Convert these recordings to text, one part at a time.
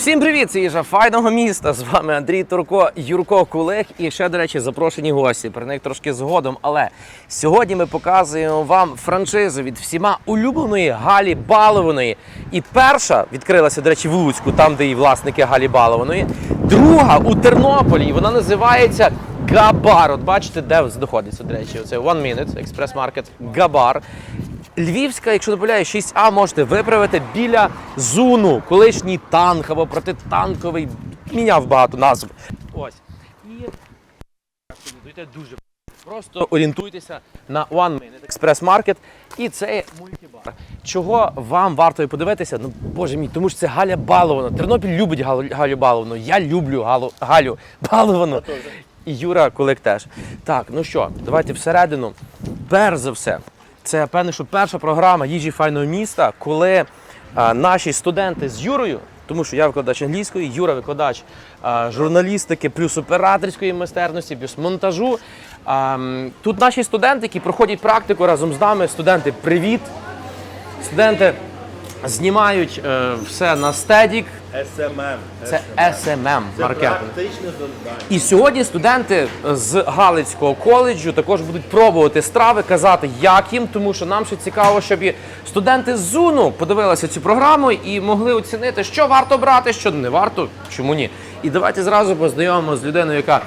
Всім привіт! Це їжа файного міста. З вами Андрій Турко, Юрко Кулик і ще, до речі, запрошені гості. Про них трошки згодом. Але сьогодні ми показуємо вам франшизу від всіма улюбленої Галі Балованої. І перша відкрилася, до речі, в Луцьку, там, де і власники Галі Балованої. Друга у Тернополі. І вона називається Габар. От бачите, де знаходиться, до речі, це One Minute, експрес-маркет Габар. Львівська, якщо не помиляю, 6А можете виправити біля Зуну, колишній танк або протитанковий. Міняв багато назв. Ось. І дуже просто орієнтуйтеся на One Minute Express Market. І це є мультибар. Чого вам варто подивитися? Ну, боже мій, тому що це Галя Балована. Тернопіль любить Галю, Галю Баловану. Я люблю Галу, Галю Баловану. І Юра Кулик теж. Так, ну що, давайте всередину. Перш за все, це певне, що перша програма їжі файного міста, коли а, наші студенти з Юрою, тому що я викладач англійської, Юра викладач а, журналістики, плюс операторської майстерності, плюс монтажу. А, тут наші студенти, які проходять практику разом з нами. Студенти, привіт! Студенти знімають е, все на стедік. SMM. Це SMM Це маркетинг. практичне завдання. І сьогодні студенти з Галицького коледжу також будуть пробувати страви, казати, як їм, тому що нам ще цікаво, щоб і студенти з ЗУНу подивилися цю програму і могли оцінити, що варто брати, що не варто, чому ні. І давайте зразу познайомимо з людиною, яка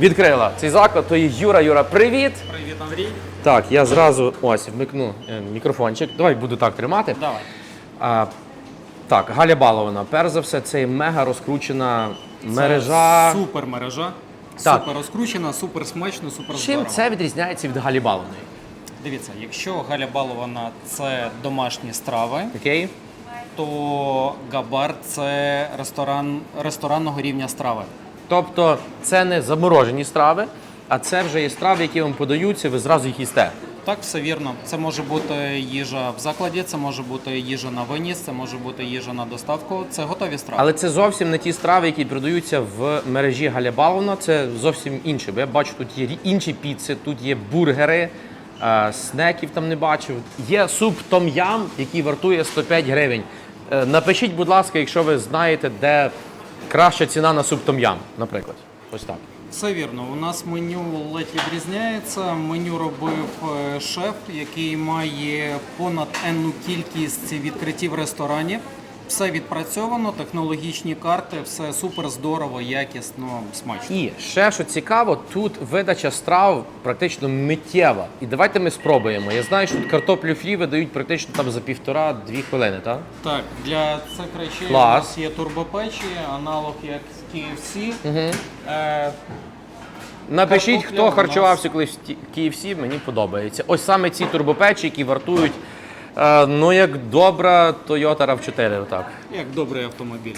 відкрила цей заклад. То є Юра. Юра, привіт! Привіт, Андрій. Так, я зразу ось вмикну е, мікрофончик. Давай буду так тримати. Давай. Так, Галя Балована. Перш за все, це мега розкручена мережа. Це супер мережа. Так. Супер розкручена, супер смачно, супер Чим здорово. це відрізняється від Галі Балованої? Дивіться, якщо Галя Балована це домашні страви, Окей? то Габар це ресторан ресторанного рівня страви. Тобто це не заморожені страви, а це вже є страви, які вам подаються, ви зразу їх їсте. Так, все вірно. Це може бути їжа в закладі, це може бути їжа на виніс, це може бути їжа на доставку. Це готові страви. Але це зовсім не ті страви, які продаються в мережі Галя Баловна, це зовсім інше. Бо я бачу, тут є інші піци, тут є бургери, е, снеків там не бачив. Є суп том-ям, який вартує 105 гривень. Е, Напишіть, будь ласка, якщо ви знаєте, де краща ціна на суп том-ям, наприклад. Ось так. Все вірно. У нас меню ледь відрізняється. Меню робив е, шеф, який має понад енну кількість відкриттів в ресторані. Все відпрацьовано, технологічні карти, все супер здорово, якісно, смачно. І ще що цікаво, тут видача страв практично миттєва. І давайте ми спробуємо. Я знаю, що тут картоплю фрі видають практично там за півтора-дві хвилини, так? Так, для цих речей Клас. у нас є турбопечі, аналог як KFC. Е, Напишіть, Картопля хто нас- харчувався колись в Ті- KFC, мені подобається. Ось саме ці турбопечі, які вартують, е, ну як добра Toyota RAV4. Отак. як добрий автомобіль.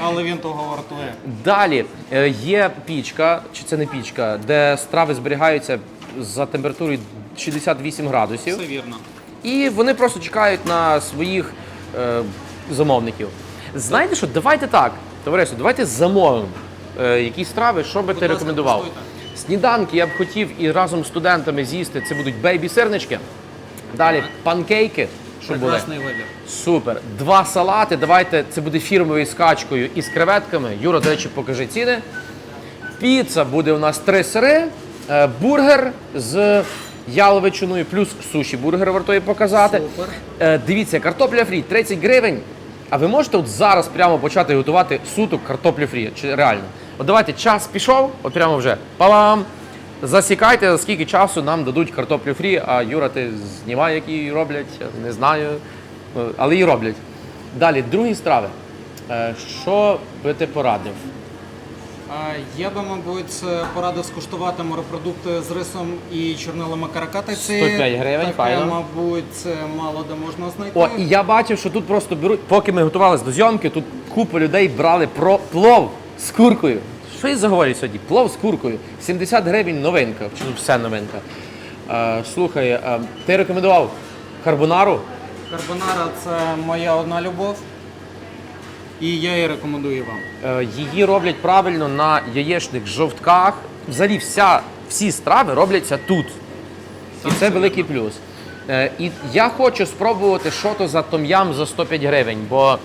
Але він того вартує. Далі е, є пічка, чи це не пічка, де страви зберігаються за температурою 68 градусів. Все вірно. І вони просто чекають на своїх е, замовників. Знаєте що, давайте так, товариство, давайте замовимо е, якісь страви, що би ти рекомендував. Сніданки я б хотів і разом з студентами з'їсти. Це будуть бейбі-сирнички. Далі панкейки, щоб були. Прекрасний вибір. Супер. Два салати. Давайте це буде фірмовою з качкою і з креветками. Юра, до речі, покажи ціни. Піца буде у нас три сири, е, бургер з яловичиною, плюс суші бургер вартує показати. Супер. Е, Дивіться, картопля фрі 30 гривень. А ви можете от зараз прямо почати готувати суток картоплю фрі? Чи реально? От давайте час пішов, от прямо вже палам. Засікайте, скільки часу нам дадуть картоплю фрі, а Юра, ти знімай, які її роблять, не знаю, е, але її роблять. Далі, другі страви. Е, Що би ти порадив? Я би, мабуть, порадив скуштувати морепродукти з рисом і чорнилами каракатиці. 105 гривень, Таке, файно. мабуть, це мало де можна знайти. О, і я бачив, що тут просто беруть, поки ми готувалися до зйомки, тут купа людей брали про плов з куркою. Що я заговорюю сьогодні? Плов з куркою. 70 гривень новинка. Чи тут все новинка? Е, слухай, е, ти рекомендував карбонару? Карбонара це моя одна любов. І я її рекомендую вам. Е, Її роблять правильно на яєчних жовтках. Взагалі вся, всі страви робляться тут. І це великий плюс. Е, І я хочу спробувати, що то за том'ям за 105 гривень, бо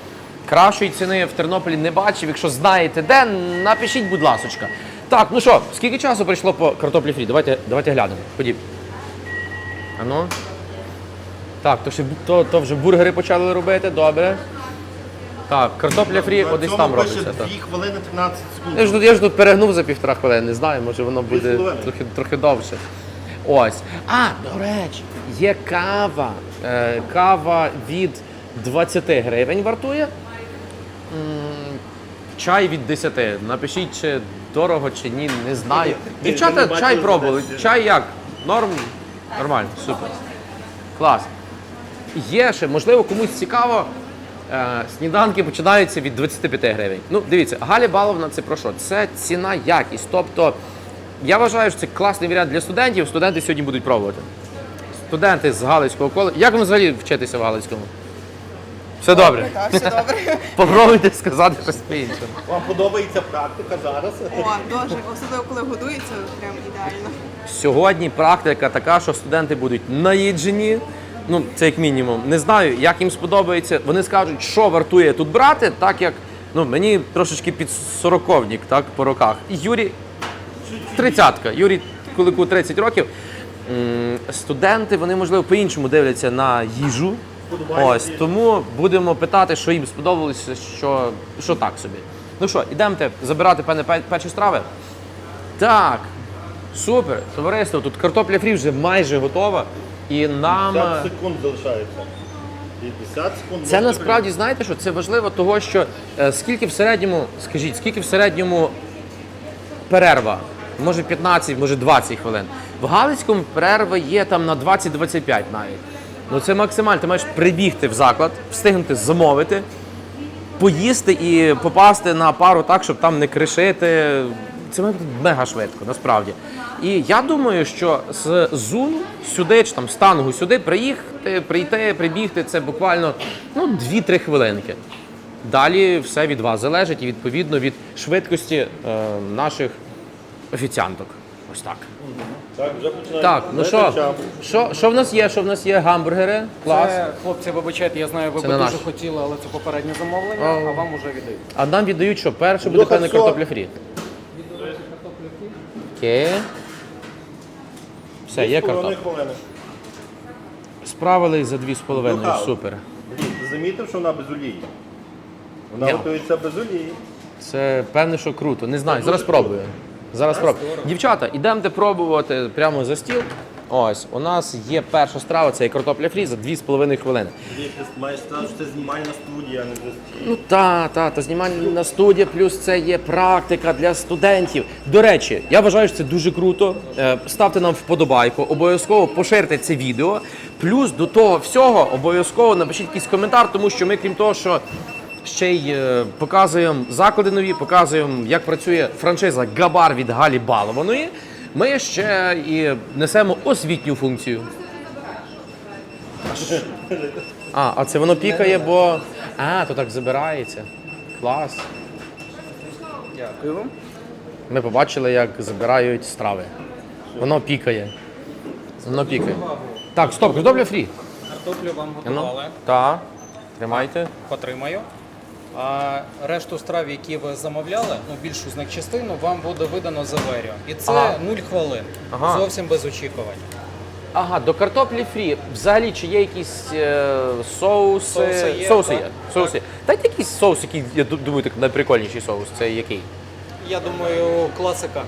Кращої ціни в Тернополі не бачив. Якщо знаєте де, напишіть, будь ласочка. Так, ну що, скільки часу прийшло по картоплі фрі? Давайте, давайте глянемо. Ходіть. Ану. Так, то, ще, то, то вже бургери почали робити, добре. Так, картопля фрі На одесь цьому там пише робиться. так. 2 хвилини 13 секунд. Я ж, тут, я ж тут перегнув за півтора хвилини, не знаю, може воно буде хвилини. трохи, трохи довше. Ось. А, до речі, є кава. Е, кава від 20 гривень вартує. М, Чай від 10. Напишіть, чи дорого, чи ні, не знаю. Дівчата чай бачили пробували. Чай як? Норм? Нормально, супер. Клас. Є ще, можливо, комусь цікаво. Е, Сніданки починаються від 25 гривень. Ну, дивіться, Галя Баловна це про що? Це ціна якість. Тобто, я вважаю, що це класний варіант для студентів. Студенти сьогодні будуть пробувати. Студенти з Галицького коледжу. Як вам взагалі вчитися в Галицькому? Все добре. Так, все добре. Попробуйте сказати щось по-іншому. Вам подобається практика зараз? О, дуже, особливо коли годується, прям ідеально. Сьогодні практика така, що студенти будуть наїджені. Ну, це як мінімум. Не знаю, як їм сподобається. Вони скажуть, що вартує тут брати, так як ну, мені трошечки під сороковнік, так, по роках. І Юрій тридцятка. Юрій Кулику 30 років. Студенти, вони, можливо, по-іншому дивляться на їжу. Ось, тому будемо питати, що їм сподобалося, що, що так собі. Ну що, ідемте забирати певне пе- перші страви. Так, супер, товариство, тут картопля фрі вже майже готова. І нам. 50 секунд залишається. 50 секунд. Це насправді знаєте, що це важливо, того що е, скільки в середньому, скажіть, скільки в середньому перерва? Може 15, може 20 хвилин. В Галицькому перерва є там на 20-25 навіть. Ну це максимально. Ти маєш прибігти в заклад, встигнути замовити, поїсти і попасти на пару так, щоб там не кришити. Це мега швидко, насправді. І я думаю, що з Зуну сюди, чи там з Тангу сюди приїхати, прийти, прибігти це буквально ну, 2-3 хвилинки. Далі все від вас залежить і відповідно від швидкості е, наших офіціанток. Ось так. Так, вже починаємо. Так, ну що, що, що в нас є? Що в нас є? Гамбургери? Клас. Це, хлопці, вибачайте, я знаю, ви Це би не дуже наш. хотіли, але це попереднє замовлення, а вам уже віддають. А нам віддають, що перше буде певне все. картопля фрі. Окей. Все, є картопля. хвилини. Справились за дві з половиною. Духав. Супер. Блін, ти замітив, що вона без олії? Вона Ні. готується без олії. Це певне, що круто. Не знаю, зараз спробую. Зараз спробую. Дівчата, ідемте пробувати прямо за стіл. Ось, у нас є перша страва, це є картопля фрі за 2,5 хвилини. Ти маєш сказати, що це знімальна студія, а не за Ну та, та, та знімальна студія, плюс це є практика для студентів. До речі, я вважаю, що це дуже круто. Е, Ставте нам вподобайку, обов'язково поширте це відео. Плюс до того всього обов'язково напишіть якийсь коментар, тому що ми, крім того, що ще й е, показуємо заклади нові, показуємо, як працює франшиза Габар від Галі Балованої. Ми ще і несемо освітню функцію. А, а це воно пікає, бо. А, то так забирається. Клас. Дякую вам. Ми побачили, як забирають страви. Воно пікає. Воно пікає. Так, стоп, картопля фрі. Картоплю вам Ну, готували, та. Тримайте. потримаю. А решту страв, які ви замовляли, ну більшу з них частину, вам буде видано за верію. І це Ага. 0 хвилин. Ага. Зовсім без очікувань. Ага, до картоплі фрі. Взагалі, чи є якісь е, соуси? Соуси є, Соуси так. є. Соуси. є. Дайте якийсь соус, який, я ду- думаю, так найприкольніший соус. Це який? Я думаю, класика.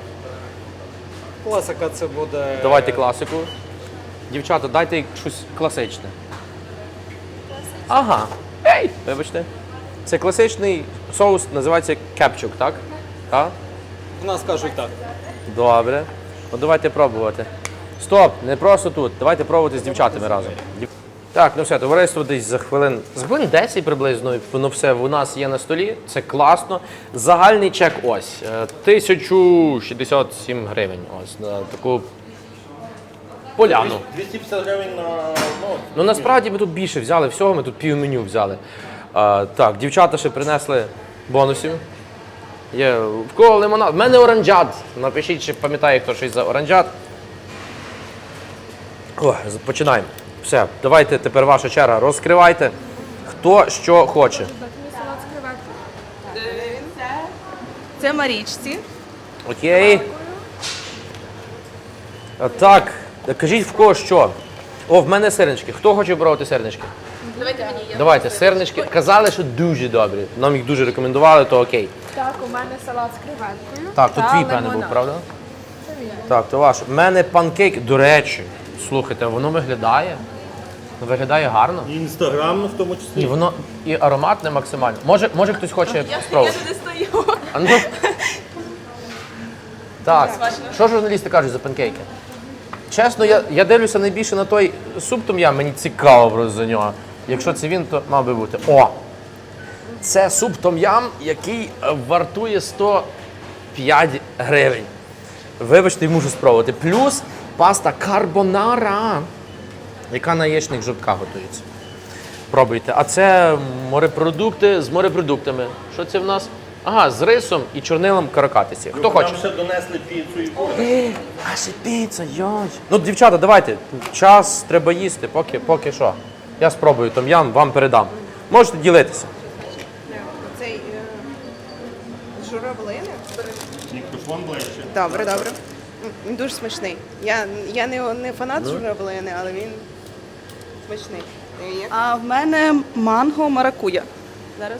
Класика це буде. Давайте класику. Дівчата, дайте щось класичне. Ага. Ей! Вибачте. Це класичний соус, називається кепчук, так? Так? В нас кажуть так. Добре. Ну давайте пробувати. Стоп, не просто тут. Давайте пробувати з дівчатами разом. Так, ну все, товариство десь за хвилин. За хвилин 10 приблизно воно все у нас є на столі. Це класно. Загальний чек ось. е, 1067 гривень. Ось на таку поляну. 250 гривень на ну, Ну насправді ми тут більше взяли всього, ми тут півменю взяли. А, так, дівчата ще принесли бонусів. Є в кого лимонад. В мене оранжат. Напишіть, чи пам'ятає хто щось за оранжат. О, починаємо. Все, давайте тепер ваша черга. Розкривайте. Хто що хоче. Це Марічці. Окей. Так, кажіть в кого що. О, в мене сирнички. Хто хоче пробувати сирнички? Давайте мені я. Давайте, сирнички. Казали, що дуже добрі. Нам їх дуже рекомендували, то окей. Так, у мене салат з креветкою. Так, тут та твій певне був, лимонад. правда? Так, то ваш. У мене панкейк, до речі, слухайте, воно виглядає. Виглядає гарно. І інстаграмно в тому І числі. воно і ароматне максимально. Може, може хтось хоче спробувати? не стою. А ну. Так, що журналісти кажуть за панкейки? Чесно, я, я дивлюся найбільше на той суп том'ям, мені цікаво просто за нього. Якщо це він, то мав би бути. О! Це суп том'ям, який е, вартує 105 гривень. Вибачте, мушу спробувати. Плюс паста карбонара, яка на яєчних жовтках готується. Пробуйте. А це морепродукти з морепродуктами. Що це в нас? Ага, з рисом і чорнилом каракатиці. Хто хоче? Нам ще донесли піцу і бургер. А ще піца, йой. Ну, дівчата, давайте. Час треба їсти, поки, поки що. Я спробую том'ям, вам передам. Можете ділитися. Цей е, журавлини. Мікрофон ближче. Добре, добре. Він дуже смачний. Я, я не, не фанат журавлини, але він смачний. А в мене манго маракуя. Зараз.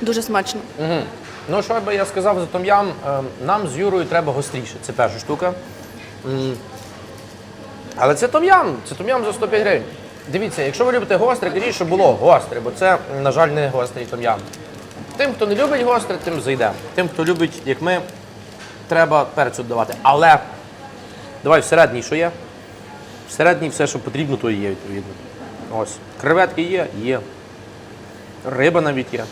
Дуже смачно. Угу. Ну, що би я сказав за том'ям, Ем, нам з Юрою треба гостріше. Це перша штука. Але це том'ям, це том'ям за 105 гривень. Дивіться, якщо ви любите гостре, кажіть, щоб було гостре, бо це, на жаль, не гострий том'ям. Тим, хто не любить гостре, тим зайде. Тим, хто любить, як ми, треба перцю додавати. Але давай всередній, що є? Всередній все, що потрібно, то і є, відповідно. Ось. Креветки є, є. Риба навіть є.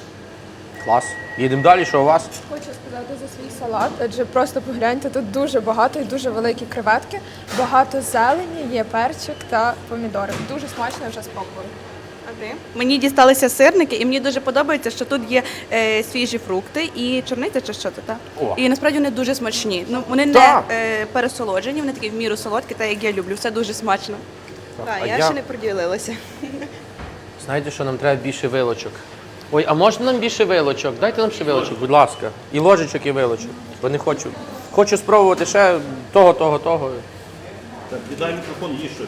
Клас. Їдемо далі, що у вас? Хочу сказати за свій салат, адже просто погляньте, тут дуже багато і дуже великі креветки, багато зелені, є перчик та помідори. Дуже смачно вже спробувала. А ти? Мені дісталися сирники, і мені дуже подобається, що тут є е, свіжі фрукти і чорниця, чи що це так? О. І насправді вони дуже смачні. Ну вони Так. не е, пересолоджені, вони такі в міру солодкі, так як я люблю. Все дуже смачно. Так, а я, я- ще не приділилася. Знаєте, що нам треба більше вилочок. Ой, а можна нам більше вилочок? Дайте нам ще вилочок, будь ласка. І ложечок, і вилочок. Бо не хочу. Хочу спробувати ще того, того, того. Так, віддай мікрофон, їж щось.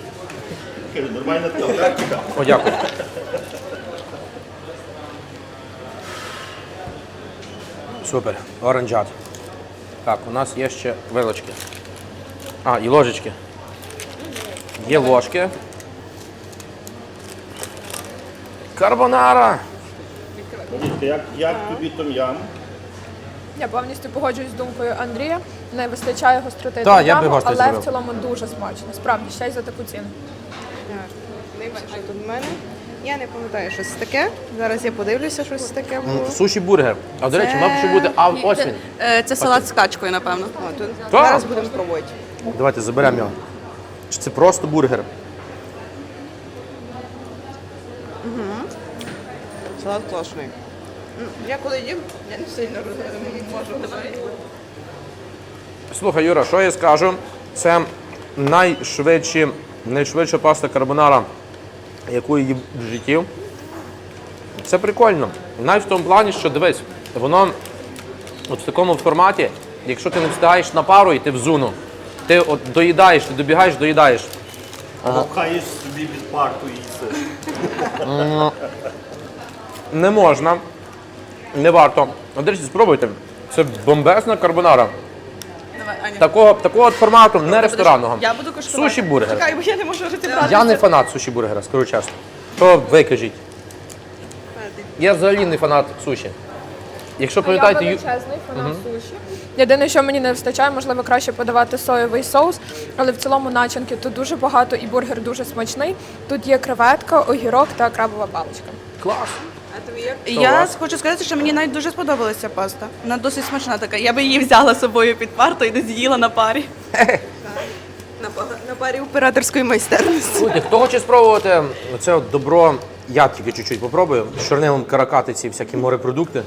Кажу, Нормальна тактика. О, дякую. Супер. Оранжат. Так, у нас є ще вилочки. А, і ложечки. Є ложки. Карбонара. Дивіться, Як, як тобі том'ям? Я повністю погоджуюсь з думкою Андрія. Не вистачає гостроти Так, я гостро але зробив. в цілому дуже смачно. Справді, ще й за таку ціну. Дивіться, тут в мене. Я не пам'ятаю, що це таке. Зараз я подивлюся, що це таке було. Суші бургер. А до речі, мав ще бути а ось він. Е, це салат з качкою, напевно. О, тут. Зараз будемо пробувати. Давайте заберемо його. Чи це просто бургер? Салат класний. Я коли їм, я не сильно можу говорити. Слухай, Юра, що я скажу? Це найшвидші, найшвидша паста карбонара, яку я їв в житті. Це прикольно. Навіть в тому плані, що дивись, воно от в такому форматі, якщо ти не встигаєш на пару йти в зону, ти от доїдаєш, ти добігаєш, доїдаєш. Пхаєш собі під парту і. Не можна, не варто. До речі, спробуйте. Це бомбезна карбонара. Давай, Аня. Такого, такого от формату, не ресторанного. Я буду коштувати. Суші бургер. Чекай, бо я не можу розібратися. Я не фанат суші бургера, скажу чесно. То ви кажіть. Я взагалі не фанат суші. Якщо А я пам'ятаєте, ю- величезний фанат суші. Єдине, що мені не вистачає, можливо, краще подавати соєвий соус, але в цілому начинки тут дуже багато і бургер дуже смачний. Тут є креветка, огірок та крабова паличка. клас. А тобі як? Я хочу сказати, що мені навіть дуже сподобалася паста. Вона досить смачна така. Я би її взяла з собою під парту і не з'їла на парі. На, па- на парі операторської майстерності. Слухайте, хто хоче спробувати це от добро, я тільки чуть-чуть попробую. З чорнилом каракатиці, всякі морепродукти.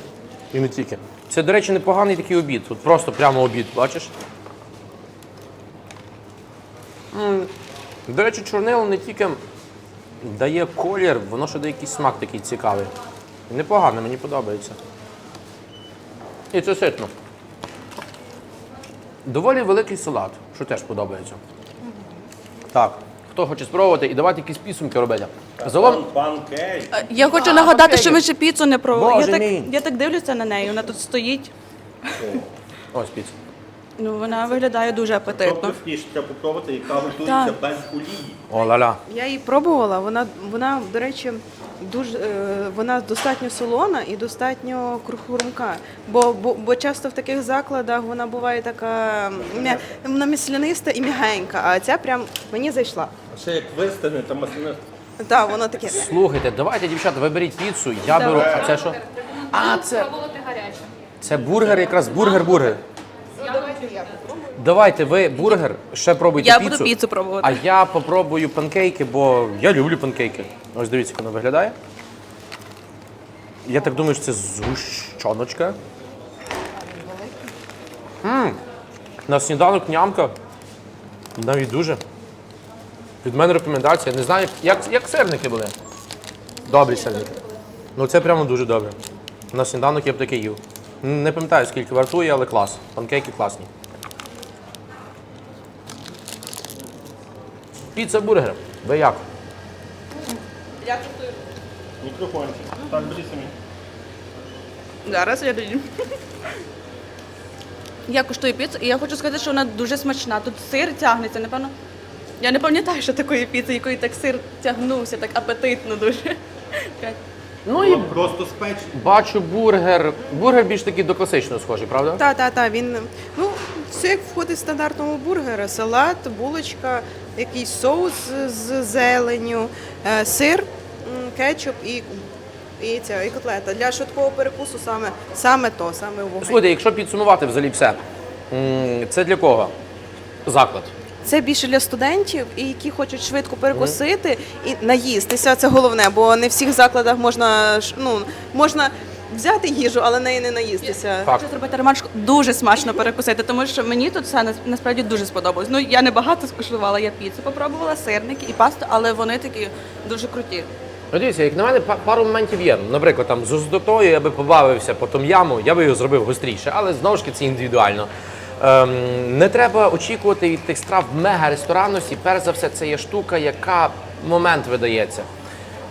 І не тільки. Це, до речі, непоганий такий обід. Тут просто прямо обід, бачиш? М, До речі, чорнило не тільки дає колір, воно ще дає якийсь смак такий цікавий. Непогано, мені подобається. І це ситно. Доволі великий салат, що теж подобається. Так, хто хоче спробувати і давайте якісь підсумки робити. Загалом, Панкейк. Е, Я хочу нагадати, що ми ще піцу не пробували. Боже Я так, я так дивлюся на неї, вона тут стоїть. ось піца. Ну, вона виглядає дуже Тобто апетитно. треба попробувати, яка готується Так. без олії. О, ла-ла. Я її пробувала, вона, вона до речі, дуже, е, вона достатньо солона і достатньо хрумка. Бо, бо, бо часто в таких закладах вона буває така м'я- вона місляниста і м'ягенька, а ця прям мені зайшла. А ще як вистане, там маслини. Так, воно таке. Слухайте, давайте, дівчата, виберіть піцу, я беру. А це що? А, це. Це бургер, якраз бургер-бургер. Давайте ви бургер, ще пробуйте Я піцу. буду піцу пробувати. А я попробую панкейки, бо я люблю панкейки. Ось дивіться, як воно виглядає. Я так думаю, що це згущеночка. М, На сніданок нямка. Навіть дуже. Від мене рекомендація. Не знаю, як, як сирники були. Добрі сирники. Ну це прямо дуже добре. На сніданок я б таке їв. Не пам'ятаю, скільки вартує, але клас. Панкейки класні. Піца бургер. Ви як? Мікрофончик. Так, беріть самі. Зараз я доїм. Я куштую піцу, і я хочу сказати, що вона дуже смачна. Тут сир тягнеться, напевно. Я не пам'ятаю, що такої піци, якої так сир тягнувся, так апетитно дуже. Ну і Просто спечі. бачу бургер. Бургер більш такий до класичного схожий, правда? Та, та, та, він ну все як входить в стандартного бургера: салат, булочка, якийсь соус з зеленню, е, сир, кетчуп і, і ця і котлета. Для швидкого перекусу саме саме то, саме вогонь. Слухайте, якщо підсумувати взагалі все, це для кого? Заклад. Це більше для студентів, і які хочуть швидко перекусити і наїстися. Це головне, бо не в всіх закладах можна ну можна взяти їжу, але неї не наїстися. Хочу зробити ремарку дуже смачно перекусити, тому що мені тут все насправді дуже сподобалось. Ну я не багато скуштувала, я піцу попробувала, сирники і пасту, але вони такі дуже круті. Ну, дивіться, як на мене, пару моментів є. Наприклад, там з густотою я би побавився по том яму, я би його зробив гостріше, але знову ж таки це індивідуально. Ем, не треба очікувати від тих страв мега ресторанності. Перш за все, це є штука, яка момент видається.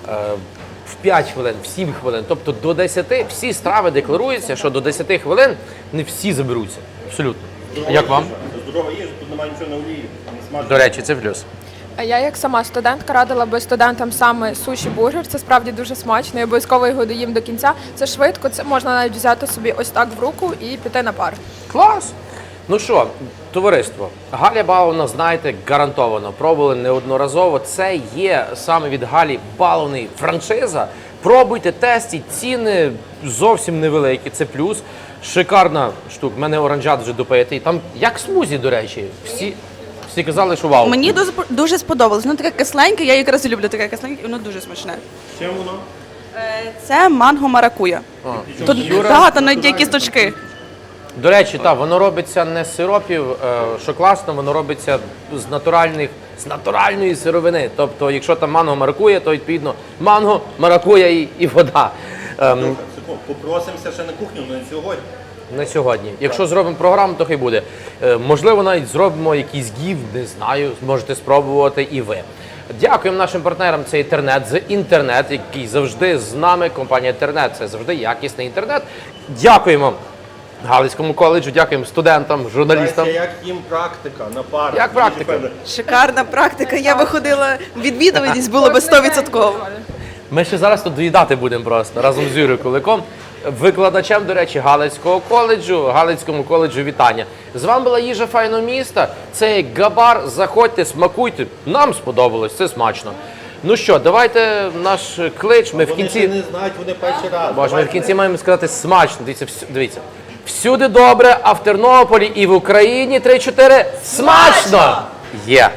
Е, в 5 хвилин, в 7 хвилин, тобто до 10, всі страви декларуються, що до 10 хвилин не всі заберуться. Абсолютно. Як вам? Здорова їжа, тут немає нічого на олії. Не. До речі, це плюс. А я як сама студентка радила би студентам саме суші бургер. Це справді дуже смачно. Я обов'язково його доїм до кінця. Це швидко. Це можна навіть взяти собі ось так в руку і піти на пар. Клас! Ну що, товариство, Галя Баловна, знаєте, гарантовано пробували неодноразово. Це є саме від Галі Баловної франшиза. Пробуйте, тестіть, ціни зовсім невеликі, це плюс. Шикарна штука. У мене оранжат вже допитий. Там як смузі, до речі. Всі, всі казали, що вау. Мені дуже, дуже сподобалось. Воно таке кисленьке, я якраз і люблю таке кисленьке, і воно дуже смачне. Чим воно? Е, Це манго маракуя. Тут Юра- багато навіть є кісточки. До речі, так, воно робиться не з сиропів, е, що класно, воно робиться з натуральних, з натуральної сировини. Тобто, якщо там манго маракує, то відповідно манго, маракуя і, і вода. Ем, Секунд, попросимося ще на кухню, але не сьогодні. на сьогодні. Якщо зробимо програму, то хай буде. Е, можливо, навіть зробимо якийсь гів, не знаю, зможете спробувати і ви. Дякуємо нашим партнерам. Це інтернет з інтернет, який завжди з нами. Компанія інтернет це завжди якісний інтернет. Дякуємо Галицькому коледжу, дякуємо студентам, журналістам. Знаєте, як їм практика на парах. Як практика? Дуже певно. Шикарна практика. Я виходила, відвідуваність було би 100%. Ми ще зараз тут доїдати будемо просто разом з Юрією Куликом, викладачем, до речі, Галицького коледжу, Галицькому коледжу вітання. З вами була їжа файного міста. Це як габар. Заходьте, смакуйте. Нам сподобалось, це смачно. Ну що, давайте наш клич. Ми в Вони ще кінці. не знають, вони перший раз. Боже, ми в Давайте. кінці маємо сказати смачно. Дивіться, всю- дивіться. Всюди добре, а в Тернополі і в Україні 3-4 смачно! Є.